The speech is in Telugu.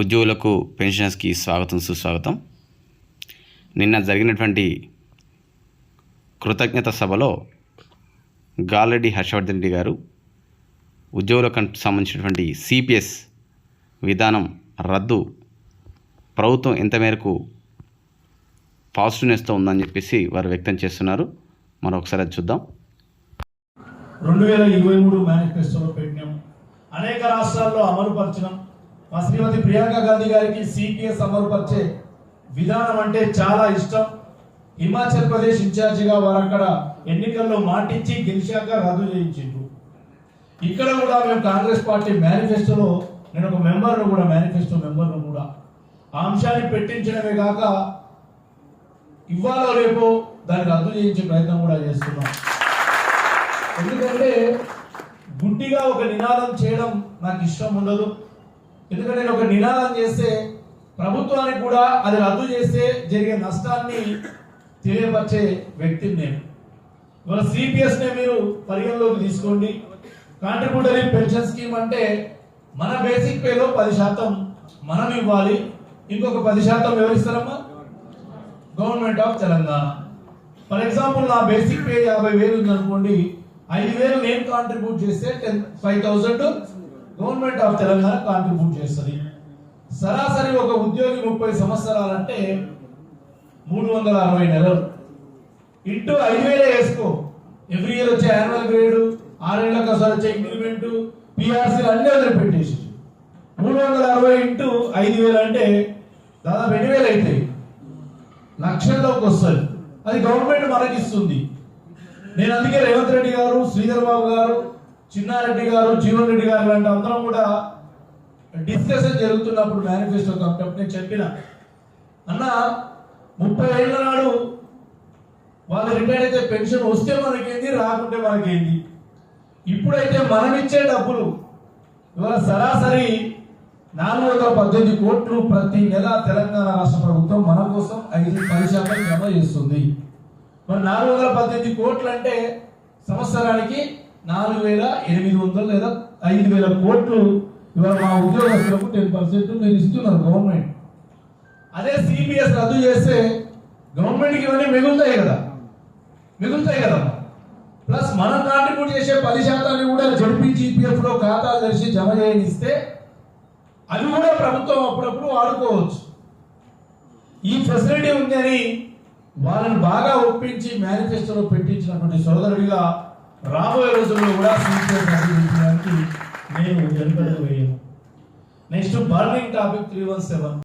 ఉద్యోగులకు పెన్షనర్స్కి స్వాగతం సుస్వాగతం. నిన్న జరిగినటువంటి కృతజ్ఞత సభలో గాలరెడ్డి హర్షవర్ధన్ రెడ్డి గారు ఉద్యోగులకు సంబంధించినటువంటి సిపిఎస్ విధానం రద్దు ప్రభుత్వం ఎంత మేరకు పాజిటివ్నెస్తో ఉందని చెప్పేసి వారు వ్యక్తం చేస్తున్నారు. మరొకసారి అది చూద్దాం. రెండు వేల ఇరవై మూడు మేనిఫెస్టోలో పెట్టినాం. అనేక రాష్ట్రాల్లో అమలుపరచడం మా శ్రీమతి ప్రియాంక గాంధీ గారికి సిపిఎస్ సమర్పరిచే విధానం అంటే చాలా ఇష్టం. హిమాచల్ ప్రదేశ్ ఇన్ఛార్జిగా వారు అక్కడ ఎన్నికల్లో మాటించి గెలిచాక రద్దు చేయించిండ్రు. ఇక్కడ కూడా మేము కాంగ్రెస్ పార్టీ మేనిఫెస్టోలో నేను ఒక మెంబర్ను కూడా మేనిఫెస్టో మెంబర్ను కూడా. ఆ అంశాన్ని పెట్టించడమే కాక ఇవాళ రేపు దాన్ని రద్దు చేయించే ప్రయత్నం కూడా చేస్తున్నాం. ఎందుకంటే గుడ్డిగా ఒక నినాదం చేయడం నాకు ఇష్టం ఉండదు. ఎందుకంటే నేను ఒక నినాదం చేస్తే ప్రభుత్వానికి కూడా అది రద్దు చేస్తే జరిగే నష్టాన్ని తెలియపరిచే వ్యక్తిని నేను. ఇవాళ సిపిఎస్నే మీరు పరిగణలోకి తీసుకోండి. కాంట్రిబ్యూటరీ పెన్షన్ స్కీమ్ అంటే మన బేసిక్ పేలో పది శాతం మనం ఇవ్వాలి. ఇంకొక పది శాతం వివరిస్తారమ్మా government of Telangana. For example నా బేసిక్ పే యాభై వేలు ఉందనుకోండి ఐదు వేలు నేను కాంట్రిబ్యూట్ చేస్తే ten five thousand government of Telangana contribute చేస్తుంది. సరాసరి ఒక ఉద్యోగి ముప్పై సంవత్సరాలంటే మూడు వందల అరవై నెలలు. ఇంటూ ఐదు వేలే వేసుకో. ఎవ్రీ ఇయర్ వచ్చే యాన్యువల్ గ్రేడ్ ఆరేళ్ళకి ఒకసారి వచ్చే ఇంక్రిమెంట్ పిఆర్సీ అన్ని వదిలిపెట్టేసి. మూడు వందల అరవై ఇంటూ ఐదు వేలు అంటే దాదాపు ఎన్ని వేలు అవుతాయి లక్షల్లోకి వస్తుంది. అది గవర్నమెంట్ మనకి ఇస్తుంది నేను అందుకే రేవంత్ రెడ్డి గారు శ్రీధర్ బాబు గారు చిన్నారెడ్డి గారు జీవన్ రెడ్డి గారు లాంటి అందరం కూడా డిస్కషన్ జరుగుతున్నప్పుడు మేనిఫెస్టో కాబట్టి నేను చెప్పిన అన్న ముప్పై ఏళ్ళ నాడు వాళ్ళు రిటైర్ అయితే పెన్షన్ వస్తే మనకేంది రాకుంటే మనకేంది? ఇప్పుడైతే మనం ఇచ్చే డబ్బులు ఇవాళ సరాసరి నాలుగు వందల పద్దెనిమిది కోట్లు ప్రతి నెల తెలంగాణ రాష్ట్ర ప్రభుత్వం మన కోసం ఐదు పది శాతం జమ చేస్తుంది. మరి నాలుగు వందల పద్దెనిమిది కోట్లు అంటే సంవత్సరానికి నాలుగు వేల ఎనిమిది వందలు లేదా ఐదు వేల కోట్లు ఇవాళ మా ఉద్యోగస్తులకు టెన్ పర్సెంట్ మీరు ఇస్తున్నారు గవర్నమెంట్. అదే సిపిఎస్ రద్దు చేస్తే గవర్నమెంట్కి ఇవన్నీ మిగులుతాయి కదా. మిగులుతాయి కదా. ప్లస్ మనం కాంట్రిబ్యూట్ చేసే పది శాతాన్ని కూడా జడ్పీ జీపీఎఫ్లో ఖాతాలు తెరిచి జమ చేయనిస్తే అవి కూడా ప్రభుత్వం అప్పుడప్పుడు వాడుకోవచ్చు. ఈ ఫెసిలిటీ ఉందని వాళ్ళని బాగా ఒప్పించి మేనిఫెస్టోలో పెట్టించినటువంటి సోదరుడిగా రాబోయే రోజుల్లో కూడా సిపిఎస్ అభివృద్ధించడానికి నేను వెనుకడుగు వేయను. Next burning topic three one seven.